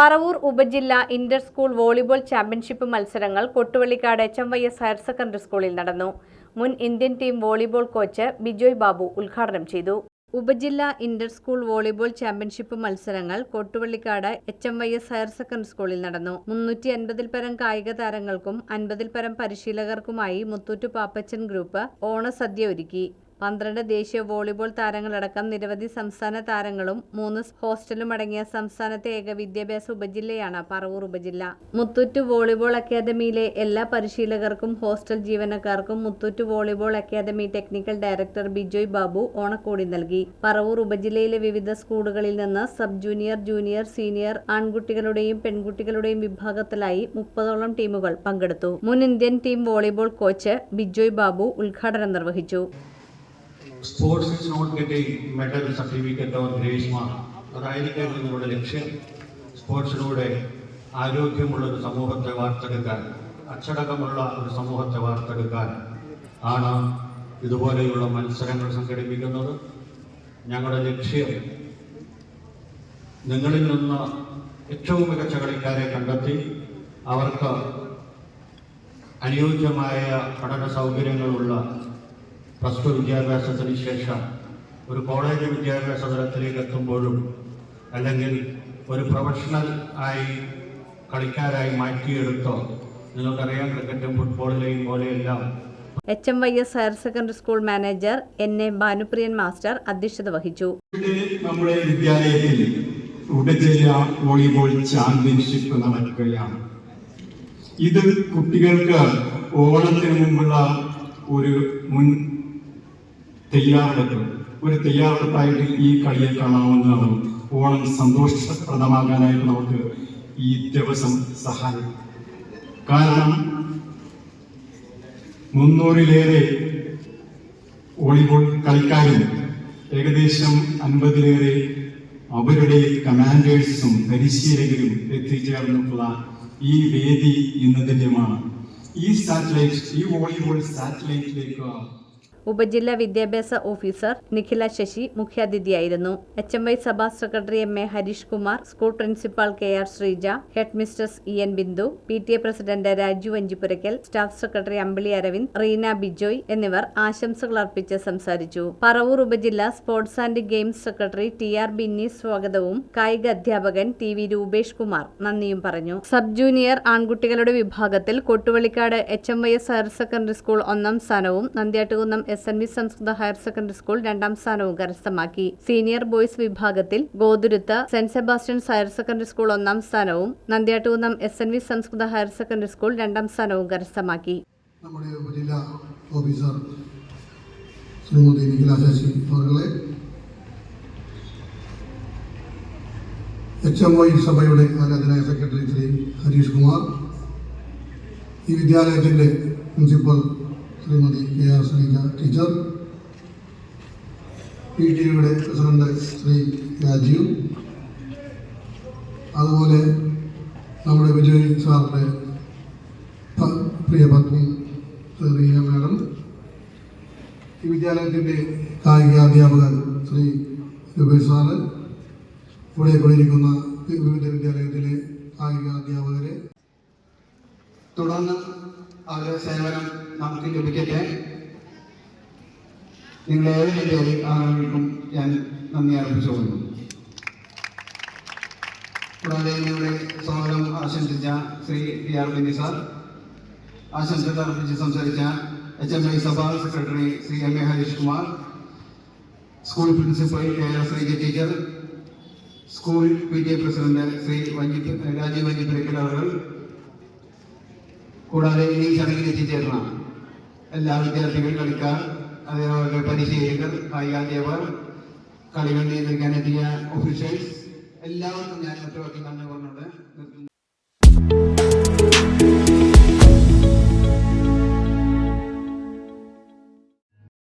പറവൂർ ഉപജില്ല inter school volleyball championship മത്സരങ്ങൾ Kottuvallikkad H M Y S higher secondary സ്കൂളിൽ നടന്നു. മുൻ Indian team volleyball coach Bijoy Babu ഉദ്ഘാടനം ചെയ്തു. ഉപജില്ല ഇന്റർ സ്കൂൾ വോളിബോൾ ചാമ്പ്യൻഷിപ്പ് മത്സരങ്ങൾ Kottuvallikkad H M Y S higher secondary സ്കൂളിൽ നടന്നു. മുന്നൂറ്റി അൻപതിൽ പരം കായിക താരങ്ങൾക്കും അൻപതിൽ പരം പരിശീലകർക്കുമായി മുത്തൂറ്റു പാപ്പച്ചൻ ഗ്രൂപ്പ് ഓണസദ്യ ഒരുക്കി. പന്ത്രണ്ട് ദേശീയ വോളിബോൾ താരങ്ങളടക്കം നിരവധി സംസ്ഥാന താരങ്ങളും മൂന്ന് ഹോസ്റ്റലും അടങ്ങിയ സംസ്ഥാനത്തെ ഏക വിദ്യാഭ്യാസ ഉപജില്ലയാണ് പറവൂർ ഉപജില്ല. മുത്തൂറ്റ് വോളിബോൾ അക്കാദമിയിലെ എല്ലാ പരിശീലകർക്കും ഹോസ്റ്റൽ ജീവനക്കാർക്കും Muthoot volleyball academy technical director Bijoy Babu ഓണക്കോടി നൽകി. പറവൂർ ഉപജില്ലയിലെ വിവിധ സ്കൂളുകളിൽ നിന്ന് സബ് ജൂനിയർ ജൂനിയർ സീനിയർ ആൺകുട്ടികളുടെയും പെൺകുട്ടികളുടെയും വിഭാഗത്തിലായി മുപ്പതോളം ടീമുകൾ പങ്കെടുത്തു. മുൻ Indian team volleyball coach Bijoy Babu ഉദ്ഘാടനം നിർവഹിച്ചു. Sports is not getting medal certificate or grace mark അതായിരിക്കും നിങ്ങളുടെ ലക്ഷ്യം. സ്പോർട്സിലൂടെ ആരോഗ്യമുള്ള ഒരു സമൂഹത്തെ വാർത്തെടുക്കാൻ അച്ചടക്കമുള്ള ഒരു സമൂഹത്തെ വാർത്തെടുക്കാൻ ആണ് ഇതുപോലെയുള്ള മത്സരങ്ങൾ സംഘടിപ്പിക്കുന്നത്. ഞങ്ങളുടെ ലക്ഷ്യം നിങ്ങളിൽ നിന്ന് ഏറ്റവും മികച്ച കളിക്കാരെ കണ്ടെത്തി അവർക്ക് അനുയോജ്യമായ പഠന സൗകര്യങ്ങളുള്ള പ്ലസ് ടു വിദ്യാഭ്യാസത്തിന് ശേഷം ഒരു കോളേജ് വിദ്യാഭ്യാസ തലത്തിലേക്ക് എത്തുമ്പോഴും അല്ലെങ്കിൽ ഒരു പ്രൊഫഷണൽ ആയി കളിക്കാരായി മാറ്റിയെടുത്തോ നിങ്ങൾക്കറിയാം ക്രിക്കറ്റും ഫുട്ബോളിലെയും പോലെയെല്ലാം. H M Y S higher secondary school manager N A Bhanupriyan master അധ്യക്ഷത വഹിച്ചു. നമ്മുടെ വിദ്യാലയത്തിൽ ഉപജില്ല വോളിബോൾ ചാമ്പ്യൻഷിപ്പ് നടക്കുകയാണ്. ഇത് കുട്ടികൾക്ക് ഓണത്തിന് മുമ്പുള്ള ഒരു മുൻ തയ്യാറെടുപ്പ് ഒരു തയ്യാറെടുപ്പായിട്ട് ഈ കളിയെ കാണാവുന്നതാണ്. ഓണം സന്തോഷപ്രദമാകാനായിട്ട് നമുക്ക് ഈ ദിവസം സഹായിക്കും കാരണം മുന്നൂറിലേറെ വോളിബോൾ കളിക്കാരും ഏകദേശം അൻപതിലേറെ അവരുടെ കമാൻഡേഴ്സും പരിശീലകരും എത്തിച്ചേർന്നിട്ടുള്ള ഈ വേദി ഇന്ന് ധന്യമാണ് ഈ സാറ്റലൈറ്റ് ഈ വോളിബോൾ സാറ്റലൈറ്റിലേക്ക് ഉപജില്ലാ വിദ്യാഭ്യാസ officer Nikhila Sasi മുഖ്യാതിഥിയായിരുന്നു. H M Y Sabha secretary M A Harish Kumar school principal K R Sreeja headmistress E N Bindu P T A president Raju Vanchipurakkal staff secretary Ambili Aravind Reena Bijoy എന്നിവർ ആശംസകൾ അർപ്പിച്ച് സംസാരിച്ചു. പറവൂർ ഉപജില്ലാ sports and games secretary T R Binny സ്വാഗതവും കായിക അധ്യാപകൻ T V Rupesh Kumar നന്ദിയും പറഞ്ഞു. സബ് ജൂനിയർ ആൺകുട്ടികളുടെ വിഭാഗത്തിൽ Kottuvallikkad H M Y S higher secondary school ഒന്നാം സ്ഥാനവും Nandyattukunnam S N V Sanskrit higher secondary school രണ്ടാം സ്ഥാനവും കരസ്ഥമാക്കി. സീനിയർ ബോയ്സ് വിഭാഗത്തിൽ Gothuruth Saint Sebastian's higher secondary school ഒന്നാം സ്ഥാനവും Nandyattukunnam S N V Sanskrit higher secondary school രണ്ടാം സ്ഥാനവും കരസ്ഥമാക്കി. നമ്മുടെ officer Shrimati H M O സഭയുടെ ആരാധനായ സെക്രട്ടറി ശ്രീ ഹരീഷ് കുമാർ ഈ വിദ്യാലയത്തിന്റെ principal Shrimati K R Sreeja teacher P T യുടെ പ്രസിഡന്റ് ശ്രീ രാജീവ് അതുപോലെ നമ്മുടെ വിജയ് സാറിന്റെ പ്രിയ പത്നി റീന മാഡം ഈ വിദ്യാലയത്തിന്റെ കായിക അധ്യാപകൻ ശ്രീ രൂപേഷ് സാറ് ഇവിടെ കൂടിയിരിക്കുന്ന വിവിധ വിദ്യാലയത്തിലെ കായിക അധ്യാപകരെ തുടർന്ന് അവരുടെ സേവനം നമുക്ക് ലഭിക്കട്ടെ. നിങ്ങൾ പേര് ആളുകൾക്കും ഞാൻ നന്ദി അർപ്പിച്ചുകൊള്ളുന്നു. കൂടാതെ ഇവിടെ സ്വാഗതം ആശംസിച്ച Shri T R Binny sir ആശംസകൾ അർപ്പിച്ച് സംസാരിച്ച H M I Sabha secretary Shri M A Harish Kumar school principal K R Sreeja teacher school P T A president Shri Vanchi Rajeev Vanchipurakkal അവർ കൂടാതെ ഇനി ചടങ്ങിൽ എത്തിച്ചേർന്ന എല്ലാ വിദ്യാർത്ഥികൾ കളിക്കാർ അതേപോലെ പരിശീലകർ കായികാധ്യാപകർ കളികൾ നിയന്ത്രിക്കാനെത്തിയ ഓഫീഷ്യൽസ് എല്ലാവർക്കും ഞാൻ മറ്റൊരു നിർത്തുന്നു